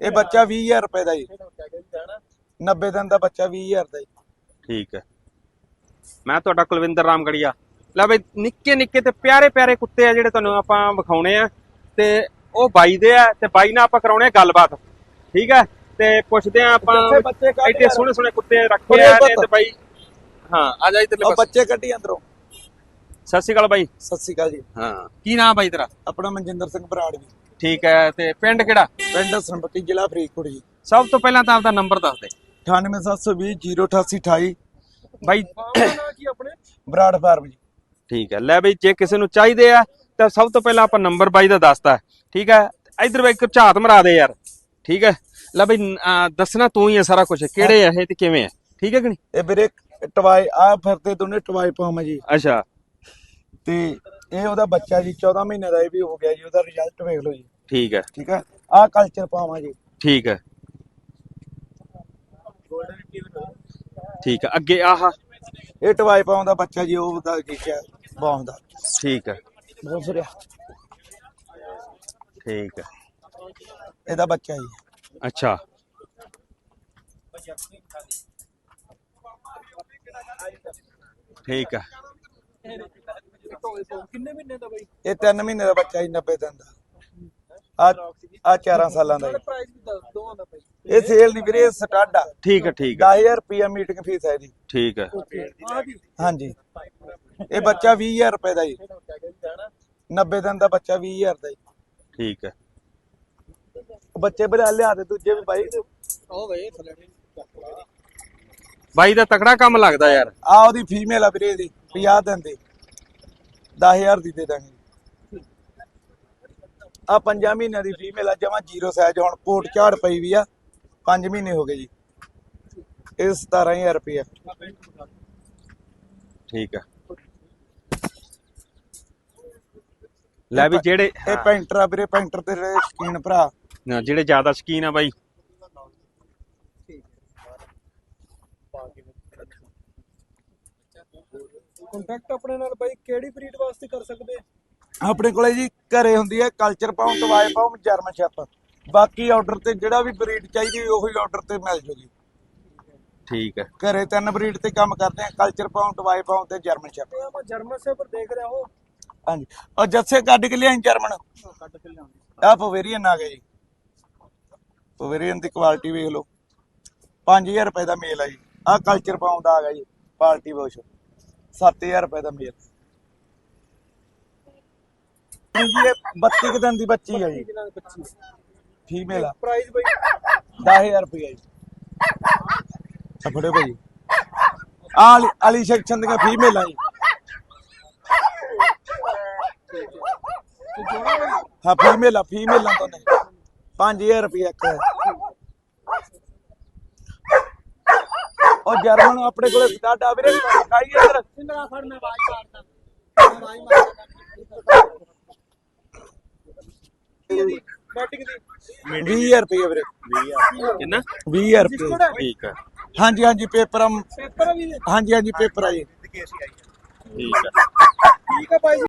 ਇਹ ਬੱਚਾ 20000 ਰੁਪਏ ਦਾ ਜੀ। 90 ਦਿਨ ਦਾ ਬੱਚਾ 20000 ਦਾ ਜੀ। ਠੀਕ ਹੈ। ਮੈਂ ਤੁਹਾਡਾ ਕੁਲਵਿੰਦਰ ਰਾਮਗੜੀਆ। ਲੈ ਬਈ ਨਿੱਕੇ ਨਿੱਕੇ ਤੇ ਪਿਆਰੇ ਪਿਆਰੇ ਕੁੱਤੇ ਆ ਜਿਹੜੇ ਤੁਹਾਨੂੰ ਆਪਾਂ ਵਿਖਾਉਣੇ ਆ। ਤੇ ਉਹ ਬਾਈ ਦੇ ਆ ਤੇ ਬਾਈ ਨਾਲ ਆਪਾਂ ਕਰਾਉਣੇ ਆ ਗੱਲਬਾਤ। ਠੀਕ ਹੈ? ਤੇ ਪੁੱਛਦੇ ਆ ਆਪਾਂ ਯਾਰ। ਸੋਹਣੇ ਸੋਹਣੇ ਕੁੱਤੇ ਰੱਖੇ ਆ। ਤੇ ਬਾਈ ਹਾਂ ਆ ਜਾ ਇਧਰਲੇ ਉਹ ਪਾਸੇ। ਬੱਚੇ ਕੱਢੀ ਅੰਦਰੋਂ। ਸਤਿ ਸ਼੍ਰੀ ਅਕਾਲ ਬਾਈ। ਸਤਿ ਸ਼੍ਰੀ ਅਕਾਲ ਜੀ। ਹਾਂ। ਕੀ ਨਾਮ ਬਾਈ ਤੇਰਾ? ਆਪਣਾ ਮਨਜਿੰਦਰ ਸਿੰਘ ਬਰਾੜ ਜੀ। ਠੀਕ ਹੈ ਤੇ ਪਿੰਡ ਕਿਹੜਾ? ਪਿੰਡ ਸੰਪਤੀ ਜ਼ਿਲ੍ਹਾ ਫਰੀਦਕੋਟ ਜੀ। ਸਭ ਤੋਂ ਪਹਿਲਾਂ ਤਾਂ ਆਪਦਾ ਨੰਬਰ ਦੱਸ ਦੇ। 98720 08828 ਬਾਈ ਬਰਾੜ ਫਾਰਮ ਜੀ। ਠੀਕ ਹੈ ਲੈ ਬਈ ਜੇ ਕਿਸੇ ਨੂੰ ਚਾਹੀਦੇ ਆ ਤਾਂ ਸਭ ਤੋਂ ਪਹਿਲਾਂ ਆਪਾਂ ਨੰਬਰ ਬਾਈ ਦਾ ਦੱਸਤਾ। ਠੀਕ ਹੈ ਇਧਰ ਬਈ ਇੱਕ ਝਾਤ ਮਰਾ ਦੇ ਯਾਰ। ਠੀਕ ਹੈ ਲੈ ਬਈ ਆ, ਦੱਸਣਾ ਤੂੰ ਹੀ ਹੈ ਸਾਰਾ ਕੁਝ ਕਿਹੜੇ ਆ ਇਹ ਤੇ ਕਿਵੇਂ ਆ? ਠੀਕ ਹੈ ਕਿ ਨਹੀਂ? ਇਹ ਵੀਰੇ ਟਵਾਈ ਆ ਫਿਰਦੇ ਦੋਨੇ ਟਵਾਈ ਪਾਉਮ ਜੀ। ਅੱਛਾ। ਤੇ ਇਹ ਉਹਦਾ ਬੱਚਾ ਜੀ 14 ਮਹੀਨੇ ਦਾ ਇਹ ਵੀ ਹੋ ਗਿਆ ਜੀ ਉਹਦਾ ਰਿਜ਼ਲਟ ਵੇਖ ਲਓ ਜੀ। ਠੀਕ ਹੈ। ਠੀਕ ਹੈ? ਆ ਕਲਚਰ ਪਾਵਾਂ ਜੀ। ਠੀਕ ਹੈ। ਠੀਕ ਹੈ। ਅੱਗੇ ਆਹ। ਇਹ ਟਵਾਈ ਪਾਉਂ ਦਾ ਬੱਚਾ ਜੀ ਉਹ ਦਾ ਹੈ ਬਾਉਂ ਦਾ। ਠੀਕ ਹੈ। ਬਹੁਤ ਸੁਰਿਆ ਠੀਕ ਹੈ। ਇਹਦਾ ਬੱਚਾ ਜੀ। ਅੱਛਾ। ਠੀਕ ਹੈ। ਕਿੰਨੇ ਮਹੀਨੇ ਦਾ ਬਾਈ? ਇਹ 3 ਮਹੀਨੇ ਦਾ ਬੱਚਾ ਜੀ 90 ਦਿਨ ਦਾ। ਆ ਆ 4 ਸਾਲਾਂ ਦਾ ਜੀ। ਪ੍ਰਾਈਸ ਵੀ ਦੱਸ ਦੋਵਾਂ ਦਾ ਬਾਈ? ਇਹ ਸੇਲ ਨਹੀਂ ਵੀਰੇ ਇਹ ਸਟੱਡ ਆ। ਠੀਕ ਹੈ ਠੀਕ ਹੈ। 10000 ਰੁਪਿਆ ਮੀਟਿੰਗ ਫੀਸ ਹੈ ਇਹਦੀ ਠੀਕ ਹੈ। ਹਾਂਜੀ। ਇਹ ਬੱਚਾ 20000 ਰੁਪਏ ਦਾ ਜੀ। 90 ਦਿਨ ਦਾ ਬੱਚਾ 20000 ਦਾ ਜੀ। ਠੀਕ ਹੈ। ਬੱਚੇ ਬੜਾ ਲਿਆ ਦੇ ਦੂਜੇ ਵੀ ਬਾਈ। ਉਹ ਬਈ ਥੱਲੇ ਬਾਈ ਦਾ ਤਕੜਾ ਕੰਮ ਲੱਗਦਾ ਯਾਰ। ਆ ਉਹਦੀ ਫੀਮੇਲ ਆ ਵੀਰੇ ਦੀ 50 ਦਿਨ ਦੀ। 10000 ਦੀ ਦੇ ਦਾਂਗੇ। ਆ 5 ਮਹੀਨਿਆਂ ਦੀ ਫੀਮੇਲ ਆ ਜਮਾ ਜ਼ੀਰੋ ਸਾਈਜ਼ ਹੁਣ ਪੋਟ ਝਾੜ ਪਈ ਵੀ ਆ 5 ਮਹੀਨੇ ਹੋ ਗਏ ਜੀ। ਇਹ 17000 ਰੁਪਏ ਠੀਕ ਹੈ ਲੈ ਵੀ ਜਿਹੜੇ ਇਹ ਪੈਂਟਰ ਆ ਵੀਰੇ ਪੈਂਟਰ ਤੇ ਸ਼ਕੀਨ ਭਰਾ। ਹਾਂ, ਜਿਹੜੇ ਜ਼ਿਆਦਾ ਸ਼ਕੀਨ ਆ ਬਾਈ। ਕੰਟੈਕਟ ਆਪਣੇ ਨਾਲ ਬਾਈ ਕਿਹੜੀ ਬਰੀਡ ਵਾਸਤੇ ਕਰ ਸਕਦੇ? ਆਪਣੇ ਕੋਲੇ ਜੀ ਘਰੇ ਹੁੰਦੀ ਹੈ ਕਲਚਰ ਪਾਉਂ ਟਵਾਈ ਪਾਉਂ ਜਰਮਨ ਸ਼ੈਪ ਬਾਕੀ ਆਰਡਰ ਤੇ ਜਿਹੜਾ ਵੀ ਬਰੀਡ ਚਾਹੀਦੀ ਉਹੀ ਆਰਡਰ ਤੇ ਮਿਲ ਜੂਗੀ। ਠੀਕ ਹੈ। ਘਰੇ ਤਿੰਨ ਬਰੀਡ ਤੇ ਕੰਮ ਕਰਦੇ ਆ ਕਲਚਰ ਪਾਉਂ ਟਵਾਈ ਪਾਉਂ ਤੇ ਜਰਮਨ ਇਹ ਆਪਾਂ ਜਰਮਨ ਸੇਪਰ ਦੇਖ ਰਿਹਾ ਉਹ। ਹਾਂਜੀ। ਔਰ ਜੱਸੇ ਕੱਢ ਕੇ ਲਿਆਈ ਜਰਮਨ ਕੱਟ ਕੇ ਲਿਆਉਂਦੇ। ਆ ਪਵੇਰੀਅਨ ਆ ਗਿਆ ਜੀ। ਪਵੇਰੀਅਨ ਦੀ ਕੁਆਲਿਟੀ ਵੇਖ ਲਓ। 5000 ਰੁਪਏ ਦਾ ਮੇਲ ਆ ਜੀ। ਆ ਕਲਚਰ ਪਾਉਂ ਦਾ ਆ ਗਿਆ ਜੀ ਪਾਰਟੀ ਵਾਸ਼ 7000 ਰੁਪਏ ਦਾ ਮੇਲ। ਜੀ ਇਹ 32 ਕੁ ਦਿਨ ਦੀ ਬੱਚੀ ਆ ਜੀ। ਫੀਮੇਲ ਆ। ਪ੍ਰਾਈਸ ਬਾਈ 10000 ਰੁਪਏ ਜੀ। ਆ ਫੜੋ ਭਾਈ। ਆ ਵਾਲੀ- ਸੈਕਸ਼ਨ ਦੀਆਂ ਫੀਮੇਲਾਂ ਜੀ। ਹਾਂ, ਫੀਮੇਲ ਆ, ਫੀਮੇਲਾਂ ਤੋਂ ਨੇ 5000 ਰੁਪਏ ਇੱਕ ਹੈ ਉਹ ਜਰਮਨ ਆਪਣੇ ਕੋਲੇ ਆ ਵੀਰੇ ਖਾਈ ਇੱਧਰ। ਕਿੰਨਾ ਫੜ ਮੈਂ ਬਾਈ ਮਾਰਦਾ। ਮੈਂ ਬਾਈ ਮਾਰਦਾ। ਬੈਟਿੰਗ ਦੀ। 20000 ਰੁਪਏ ਵੀਰੇ। ਕਿੰਨਾ? 20000 ਰੁਪਏ ਠੀਕ ਹੈ ਹਾਂਜੀ ਹਾਂਜੀ ਪੇਪਰ ਪੇਪਰ ਵੀ ਹਾਂਜੀ ਹਾਂਜੀ ਪੇਪਰ ਆ ਜੀ। ਠੀਕ ਹੈ ਠੀਕ ਹੈ ਬਾਈ